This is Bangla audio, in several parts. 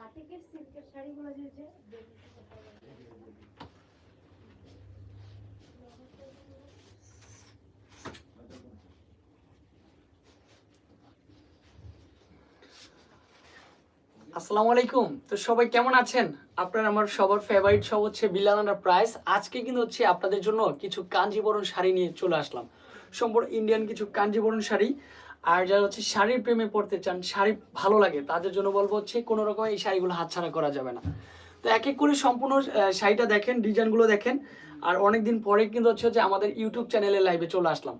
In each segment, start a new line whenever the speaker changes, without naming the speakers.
বাটিকের সিল্কের শাড়িগুলো যে।
আসসালামু আলাইকুম। তো সবাই কেমন আছেন? আপনার আমার সবার ফেভারিট সব হচ্ছে বিল্লানার প্রাইস আজকে কিন্তু হচ্ছে আপনাদের জন্য কিছু কাঞ্জিবরণ শাড়ি নিয়ে চলে আসলাম। সম্পূর্ণ ইন্ডিয়ান কিছু কাঞ্জিবরণ শাড়ি। আর যারা হচ্ছে শাড়ির প্রেমে পড়তে চান, শাড়ি ভালো লাগে, তাদের জন্য বলব হচ্ছে কোনো রকম এই শাড়িগুলো হাতছাড়া করা যাবে না। তো এক এক করে সম্পূর্ণ শাড়িটা দেখেন, ডিজাইনগুলো দেখেন, আর অনেকদিন পরে কিন্তু হচ্ছে যে আমাদের ইউটিউব চ্যানেলে লাইভে চলে আসলাম।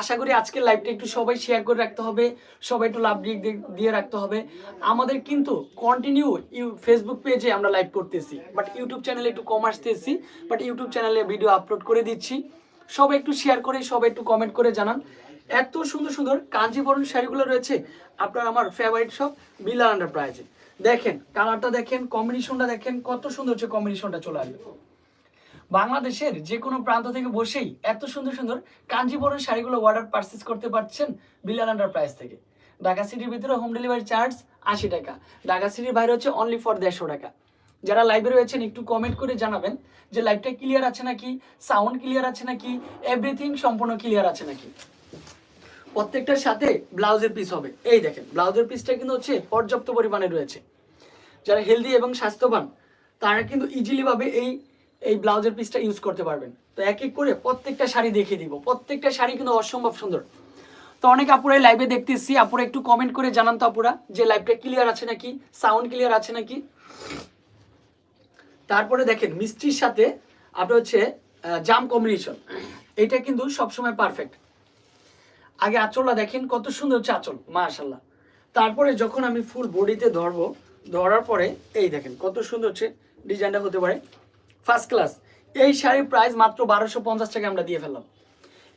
আশা করি আজকের লাইভটা একটু সবাই শেয়ার করে রাখতে হবে, সবাই একটু লাভ দিয়ে দিয়ে রাখতে হবে। আমাদের কিন্তু কন্টিনিউ ফেসবুক পেজে আমরা লাইভ করতেছি বাট ইউটিউব চ্যানেলে একটু কম আসতেছি বাট ইউটিউব চ্যানেলে ভিডিও আপলোড করে দিচ্ছি। সবাই একটু শেয়ার করে, সবাই একটু কমেন্ট করে জানান। এত সুন্দর সুন্দর কাঞ্জিবরণ শাড়িগুলো রয়েছে। আপনার আমার ফেভারিট সব বিলাল আন্ডার প্রাইজে দেখেন কালারটা দেখেন কম্বিনেশনটা দেখেন, কত সুন্দর হচ্ছে কম্বিনেশনটা চলে আসবে। বাংলাদেশের যে কোনো প্রান্ত থেকে বসেই এত সুন্দর সুন্দর কাঞ্জিবরণ শাড়িগুলো অর্ডার পারচেস করতে পারছেন বিলাল আন্ডার প্রাইস থেকে। ঢাকা সিটির ভিতরে হোম ডেলিভারি চার্জ আশি টাকা। ঢাকা সিটির বাইরে হচ্ছে অনলি ফর দেড়শো টাকা। যারা লাইভে রয়েছেন, একটু কমেন্ট করে জানাবেন যে লাইভটা ক্লিয়ার আছে নাকি? সাউন্ড ক্লিয়ার আছে নাকি? এভরিথিং সম্পূর্ণ ক্লিয়ার আছে নাকি? প্রত্যেকটার সাথে ব্লাউজের পিস হবে। এই দেখেন, ব্লাউজের পিসটা কিন্তু হচ্ছে পর্যাপ্ত পরিমাণে রয়েছে। যারা হেলদি এবং স্বাস্থ্যবান, তারা কিন্তু ইজিলি ভাবে এই এই ব্লাউজের পিসটা ইউজ করতে পারবেন। তো এক এক করে প্রত্যেকটা শাড়ি দেখিয়ে দিব। প্রত্যেকটা শাড়ি কিন্তু অসম্ভব সুন্দর। তো অনেক আপুরা লাইভে দেখতেছি, আপুরা একটু কমেন্ট করে জানান তো আপুরা, যে লাইভটা ক্লিয়ার আছে নাকি সাউন্ড ক্লিয়ার আছে নাকি? তারপরে দেখেন, মিষ্টির সাথে আপনার হচ্ছে জাম কম্বিনেশন এটা কিন্তু সবসময় পারফেক্ট আগে আঁচলটা দেখেন, কত সুন্দর হচ্ছে আঁচল মাশাল্লাহ তারপরে যখন আমি ফুল বডিতে ধরবো, ধরার পরে, এই দেখেন, কত সুন্দর হচ্ছে ডিজাইনটা হতে পারে। ফার্স্ট ক্লাস এই শাড়ির প্রাইস মাত্র বারোশো পঞ্চাশ টাকা আমরা দিয়ে ফেললাম।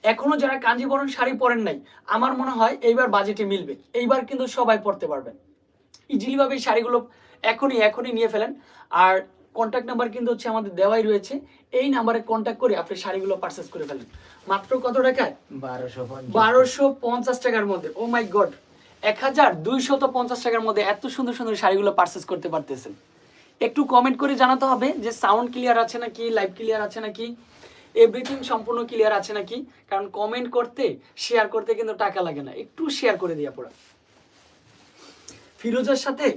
এখনও যারা কাঞ্জিবরণ শাড়ি পরেন নাই, আমার মনে হয় এইবার বাজেটে মিলবে। এইবার কিন্তু সবাই পরতে পারবেন। ইজিলি ভাবে এই শাড়িগুলো এখনই এখনই নিয়ে ফেলেন। আর কন্ট্যাক্ট নাম্বার কিন্তু হচ্ছে আমাদের দেওয়াই রয়েছে। এই নাম্বারে কন্ট্যাক্ট করে আপনি শাড়িগুলো পারচেস করে ফেলেন। মাত্র কত টাকায়?
বারোশো পঞ্চাশ।
বারোশো পঞ্চাশ টাকার মধ্যে। ও মাই গড এক হাজার দুইশত পঞ্চাশ টাকার মধ্যে এত সুন্দর সুন্দর শাড়িগুলো পারচেস করতে পারতেছেন। একটু কমেন্ট করে জানাতে হবে যে সাউন্ড ক্লিয়ার আছে নাকি লাইভ ক্লিয়ার আছে নাকি এভরিথিং সম্পূর্ণ ক্লিয়ার আছে নাকি? কারণ কমেন্ট করতে শেয়ার করতে কিন্তু টাকা লাগে না। একটু শেয়ার করে দিয়া পড়া ফিরোজার সাথে।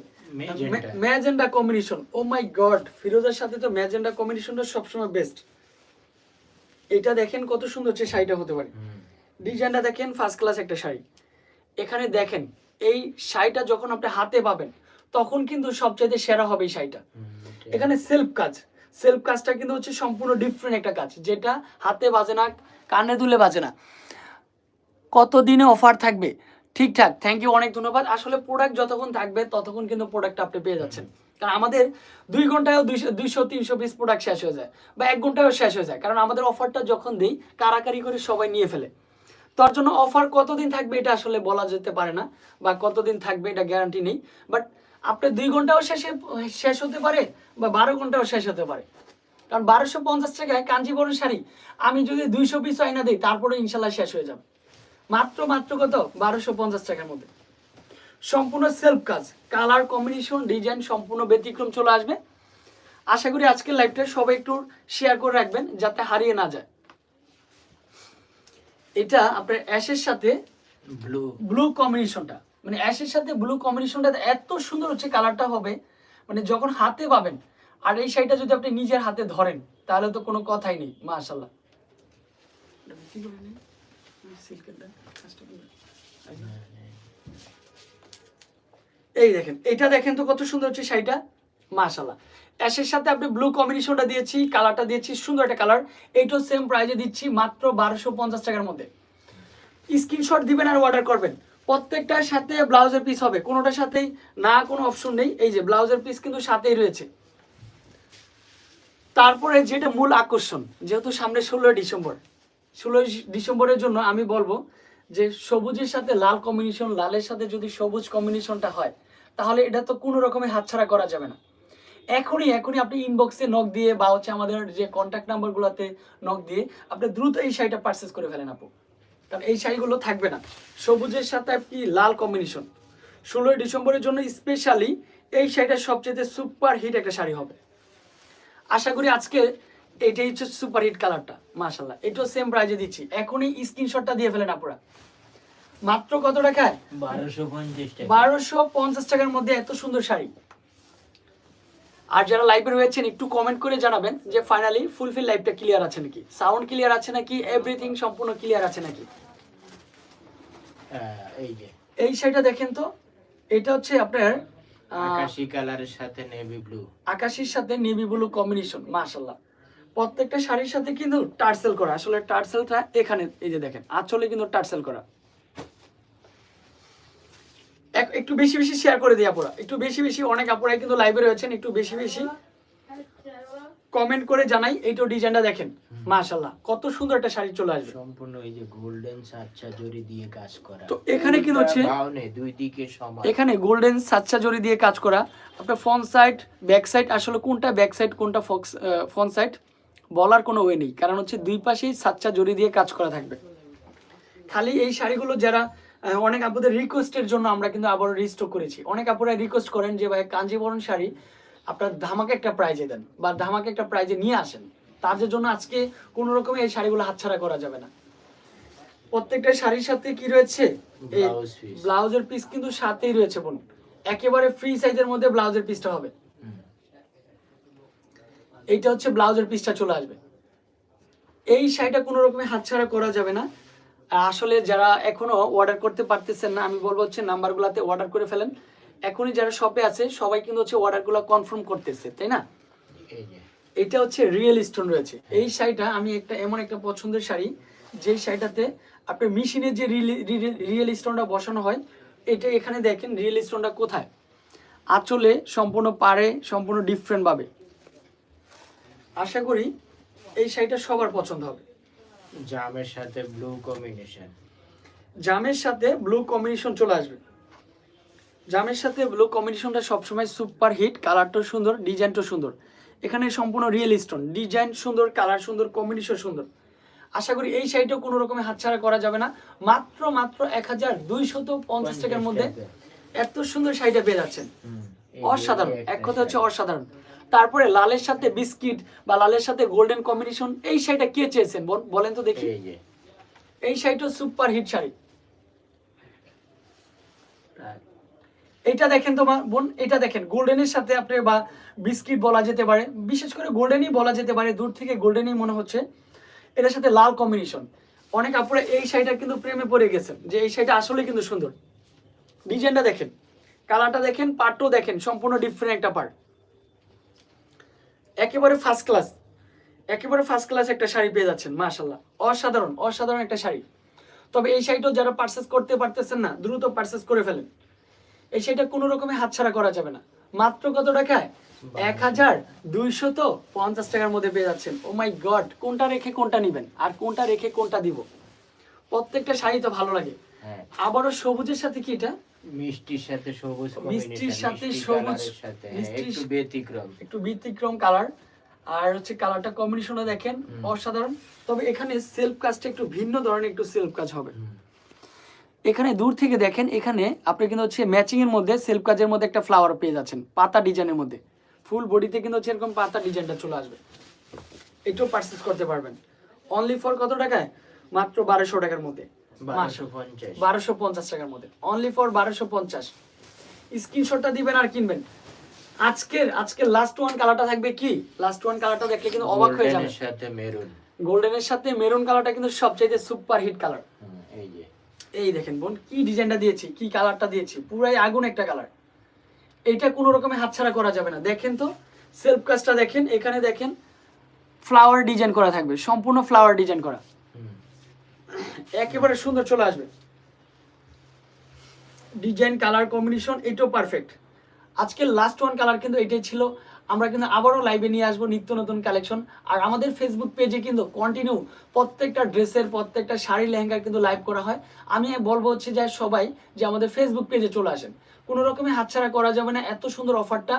Magenta combination oh my god ফিরোজার সাথে তো ম্যাজেন্ডা কম্বিনেশনটা সবসময় বেস্ট এটা দেখেন কত সুন্দর হচ্ছে শাড়িটা হতে পারে। ডিজাইনটা দেখেন ফার্স্ট ক্লাস একটা শাড়ি। এখানে দেখেন এই শাড়িটা যখন আপনি হাতে পাবেন তখন কিন্তু সবচাইতে সেরা হবে এই শাড়িটা। এখানে সেলফ কাজ। সেলফ কাজটা কিন্তু হচ্ছে সম্পূর্ণ ডিফারেন্ট একটা কাজ যেটা হাতে বাজে না কানে দুলে বাজে না। কতদিনে অফার থাকবে? ঠিকঠাক থ্যাংক ইউ অনেক ধন্যবাদ। আসলে প্রোডাক্ট যতক্ষণ থাকবে, ততক্ষণ কিন্তু প্রোডাক্ট আপনি পেয়ে যাচ্ছেন। কারণ আমাদের দুই ঘন্টায়ও দুইশো দুইশো, তিনশো পিস প্রোডাক্ট শেষ হয়ে যায় বা এক ঘন্টায়ও শেষ হয়ে যায়। কারণ আমাদের অফারটা যখন দিই কারাকারি করে সবাই নিয়ে ফেলে। তার জন্য অফার কতদিন থাকবে এটা আসলে বলা যেতে পারে না, বা কতদিন থাকবে এটা গ্যারান্টি নেই। বাট আপনার দুই ঘন্টাও শেষে শেষ হতে পারে, বা বারো ঘন্টাও শেষ হতে পারে। কারণ বারোশো পঞ্চাশ টাকায় কাঞ্জিবরণ শাড়ি, আমি যদি দুইশো পিস আইনা দিই তারপরে ইনশাল্লাহ শেষ হয়ে যাবে। মাত্র মাত্র কত? বারোশো পঞ্চাশ টাকার মধ্যে। সম্পূর্ণ সেলফ কাজ। কালার কম্বিনেশন ডিজাইন সম্পূর্ণ ব্যতিক্রম চলে আসবে। আশা করি আজকের লাইভটা সবাই একটু শেয়ার করে রাখবেন যাতে হারিয়ে না যায়। এটা আপনার অ্যাশের সাথে
ব্লু
ব্লু কম্বিনেশনটা মানে অ্যাশের সাথে ব্লু কম্বিনেশনটা এত সুন্দর হচ্ছে কালারটা হবে। মানে যখন হাতে পাবেন আর এই শাড়িটা যদি আপনি নিজের হাতে ধরেন তাহলে তো কোনো কথাই নেই মাশাল্লাহ এই দেখেন এটা দেখেন তো কত সুন্দর হচ্ছে শাড়িটা। মাশাল্লাহ অ্যাশের সাথে আপনি ব্লু কম্বিনেশনটা দিয়েছি কালারটা দিয়েছি সুন্দর একটা কালার এইটাও সেম প্রাইজে দিচ্ছি মাত্র বারোশো পঞ্চাশ টাকার মধ্যে। স্ক্রিনশট দিবেন আর অর্ডার করবেন। প্রত্যেকটার সাথে ব্লাউজের পিস হবে কোনোটার সাথেই না কোনো অপশন নেই। এই যে ব্লাউজের পিস কিন্তু সাথেই রয়েছে। তারপরে যেটা মূল আকর্ষণ যেহেতু সামনে ষোলোই ডিসেম্বর ষোলোই ডিসেম্বরের জন্য আমি বলব যে সবুজের সাথে লাল কম্বিনেশন লালের সাথে যদি সবুজ কম্বিনেশনটা হয়, তাহলে এটা তো কোনো রকমের হাতছাড়া করা যাবে না। এখনই এখনই আপনি ইনবক্সে নক দিয়ে বা হচ্ছে আমাদের যে কন্ট্যাক্ট নাম্বারগুলোতে নক দিয়ে আপনি দ্রুত এই শাড়িটা পারচেস করে ফেলেন আপু। কারণ এই শাড়িগুলো থাকবে না। সবুজের সাথে আপনি লাল কম্বিনেশন ষোলোই ডিসেম্বরের জন্য স্পেশালি এই শাড়িটা সবচেয়ে সুপার হিট একটা শাড়ি হবে। আশা করি আজকে এটাই হচ্ছে সুপার হিট কালারটা মাশাল্লাহ এটাও সেম প্রাইজে দিচ্ছি। এখনই স্ক্রিনশটটা দিয়ে ফেলেন আপনারা মাত্র কত টাকায়?
বারোশো পঞ্চাশ টাকা।
বারোশো পঞ্চাশ টাকার মধ্যে এত সুন্দর শাড়ি। আর যারা লাইভে রয়েছেন একটু কমেন্ট করে জানাবেন যে ফাইনালি ফুলফিল লাইভটা ক্লিয়ার আছে নাকি? সাউন্ড ক্লিয়ার আছে নাকি? এভরিথিং সম্পূর্ণ ক্লিয়ার আছে নাকি?
আহ, এই যে।
এই শাড়িটা দেখেন তো। এটা হচ্ছে আপনার
আকাশি কালারের সাথে নেভি ব্লু
আকাশির সাথে নেভি ব্লু কম্বিনেশন মাশাল্লাহ প্রত্যেকটা শাড়ির সাথে কিন্তু টার্সেল করা আসলে টার্সেলটা এখানে এই যে দেখেন আঁচলে কিন্তু টার্সেল করা। একটু বেশি বেশি শেয়ার করে দিই আপুরা। একটু বেশি বেশি অনেক আপুরাই কিন্তু লাইভে রয়েছেন একটু বেশি বেশি কমেন্ট করে জানাই এইটাও ডিজাইনটা দেখেন মাশাল্লাহ কত সুন্দর একটা শাড়ি চলে আসবে।
সম্পূর্ণ এই যে গোল্ডেন সাচ্চা জরি দিয়ে কাজ করা।
তো এখানে কি হচ্ছে-
বাউনে দুই দিকে সমান।
এখানে গোল্ডেন সাচ্চা জরি দিয়ে কাজ করা। আপনার ফ্রন্ট সাইড ব্যাক সাইড আসলে কোনটা ব্যাক সাইড কোনটা ফক্স ফ্রন্ট সাইড বলার কোনো ওয়ে নেই। কারণ হচ্ছে দুই পাশেই সাচ্চা জরি দিয়ে কাজ করা থাকবে। খালি এই শাড়িগুলো যারা অনেক আপুদের রিকোয়েস্টের জন্য আমরা কিন্তু আবার রিস্টক করেছি। অনেক আপুরা রিকোয়েস্ট করেন যে ভাই কাঞ্জিবরণ শাড়ি আপনার ধামাকে একটা প্রাইজে দেন বা ধামাকে একটা প্রাইজে নিয়ে আসেন। তাদের জন্য আজকে কোনো রকমে এই শাড়িগুলো হাতছাড়া করা যাবে না। প্রত্যেকটা শাড়ির সাথে কি রয়েছে? ব্লাউজের পিস কিন্তু সাথেই রয়েছে বোন। একেবারে ফ্রি সাইজের মধ্যে ব্লাউজের পিসটা হবে। এইটা হচ্ছে ব্লাউজের পিসটা চলে আসবে। এই শাড়িটা কোনো রকমের হাতছাড়া করা যাবে না। আসলে যারা এখনও অর্ডার করতে পারতেছেন না আমি বলব হচ্ছে নাম্বারগুলোতে অর্ডার করে ফেলেন। এখনই যারা শপে আছে সবাই কিন্তু হচ্ছে অর্ডারগুলো কনফার্ম করতেছে তাই না? এটা হচ্ছে রিয়েল স্টোন রয়েছে। এই শাড়িটা আমি একটা এমন একটা পছন্দের শাড়ি যেই শাড়িটাতে আপনার মেশিনে যে রিয়েল স্টোনটা বসানো হয় এটা এখানে দেখেন রিয়েল স্টোনটা কোথায়? আঁচলে সম্পূর্ণ পারে সম্পূর্ণ ডিফারেন্ট ভাবে। আশা করি এই শাড়িটা সবার পছন্দ হবে।
জামের সাথে ব্লু কম্বিনেশন
জামের সাথে ব্লু কম্বিনেশন চলে আসবে। জামের সাথে ব্লু কম্বিনেশনটা সবসময় সুপার হিট কালারটাও সুন্দর ডিজাইনটাও সুন্দর। এখানে সম্পূর্ণ রিয়েল স্টোন ডিজাইন সুন্দর কালার সুন্দর কম্বিনেশন সুন্দর। আশা করি এই শাড়িটাও কোনো রকমের হাতছাড়া করা যাবে না। মাত্র মাত্র এক হাজার দুইশত পঞ্চাশ টাকার মধ্যে এত সুন্দর শাড়িটা পেয়ে যাচ্ছেন। অসাধারণ এক কথা হচ্ছে অসাধারণ। তারপরে লালের সাথে বিস্কিট বা লালের সাথে গোল্ডেন কম্বিনেশন এই শাড়িটা কে চেয়েছেন? বলেন তো দেখি।
এই
শাড়িটা সুপার হিট শাড়ি। এটা দেখেন তোমার বোন এটা দেখেন গোল্ডেনের সাথে আপনি বা বিস্কিট বলা যেতে পারে বিশেষ করে গোল্ডেনই বলা যেতে পারে দূর থেকে গোল্ডেনই মনে হচ্ছে। এটার সাথে লাল কম্বিনেশন। অনেক আপুরা এই শাড়িটা কিন্তু প্রেমে পড়ে গেছেন যে এই শাড়িটা আসলে কিন্তু সুন্দর। ডিজাইনটা দেখেন কালারটা দেখেন পার্টও দেখেন সম্পূর্ণ ডিফারেন্ট একটা পার্ট একেবারে ফার্স্ট ক্লাস একেবারে ফার্স্ট ক্লাস একটা শাড়ি পেয়ে যাচ্ছেন মাশাল্লাহ অসাধারণ অসাধারণ একটা শাড়ি। তবে এই শাড়িটাও যারা পারচেস করতে পারতেছেন না দ্রুত পারচেস করে ফেলেন। এই শাড়িটা কোনো রকমে হাতছাড়া করা যাবে না। মাত্র কত টাকায়? এক হাজার দুইশত পঞ্চাশ টাকার মধ্যে পেয়ে যাচ্ছেন। ও মাই গড কোনটা রেখে কোনটা নিবেন? আর কোনটা রেখে কোনটা দিব? প্রত্যেকটা শাড়ি তো ভালো লাগে।
হ্যাঁ।
আবারও সবুজের সাথে কি এটা?
মিষ্টির সাথে সবুজ
মিষ্টির সাথে সবুজ,
হ্যাঁ, একটু ব্যতিক্রম।
একটু ব্যতিক্রম কালার আর হচ্ছে কালারটা কম্বিনেশনও দেখেন অসাধারণ। তবে এখানে সেলফ কাজটা একটু ভিন্ন ধরনের একটু সেলফ কাজ হবে। এখানে দূর থেকে দেখেন এখানে আপনি কিন্তু হচ্ছে ম্যাচিং এর মধ্যে সেলফ কাজের মধ্যে একটা ফ্লাওয়ার পেয়ে যাচ্ছেন পাতা ডিজাইনের মধ্যে। ফুল বডিতে কিন্তু হচ্ছে এরকম পাতা ডিজাইনটা চলে আসবে। একটু পারচেস করতে পারবেন। অনলি ফর কত টাকায়? মাত্র বারোশো টাকার মধ্যে।
বারোশো পঞ্চাশ।
টাকার মধ্যে। অনলি ফর বারোশো পঞ্চাশ। স্ক্রিনশটটা দিবেন আর কিনবেন। আজকের আজকের লাস্ট ওয়ান কালারটা থাকবে কি? লাস্ট ওয়ান কালারটা দেখলে কিন্তু অবাক হয়ে যাবে।
সাথে মেরুন
গোল্ডেনের সাথে মেরুন কালারটা কিন্তু সবচাইতে সুপার হিট কালার
এই যে।
এই দেখেন বোন কি ডিজাইনটা দিয়েছি কি কালারটা দিয়েছি পুরাই আগুন একটা কালার এইটা কোনো রকমের হাতছাড়া করা যাবে না। দেখেন তো সেলফ কাজটা দেখেন এখানে দেখেন ফ্লাওয়ার ডিজাইন করা থাকবে সম্পূর্ণ ফ্লাওয়ার ডিজাইন করা। একেবারে সুন্দর চলে আসবে। ডিজাইন কালার কম্বিনেশন এটাও পারফেক্ট আজকের লাস্ট ওয়ান কালার কিন্তু এটাই ছিল। আমরা কিন্তু আবারও লাইভে নিয়ে আসব নিত্য নতুন কালেকশন আর আমাদের ফেসবুক পেজে কিন্তু কন্টিনিউ প্রত্যেকটা ড্রেসের, প্রত্যেকটা শাড়ি লেহেঙ্গার কিন্তু লাইভ করা হয়। আমি বলব হচ্ছে যে সবাই যে আমাদের ফেসবুক পেজে চলে আসেন। কোনো রকমের হাতছাড়া করা যাবে না। এত সুন্দর অফারটা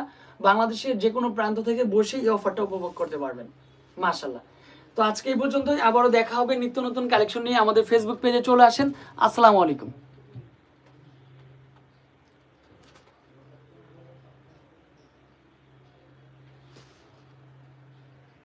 বাংলাদেশের যে কোনো প্রান্ত থেকে বসে এই অফারটা উপভোগ করতে পারবেন। মাশাল্লাহ তো আজকে এই পর্যন্তই। আবারও দেখা হবে নিত্য নতুন কালেকশন নিয়ে আমাদের ফেসবুক পেজে চলে আসেন। আসসালামু আলাইকুম।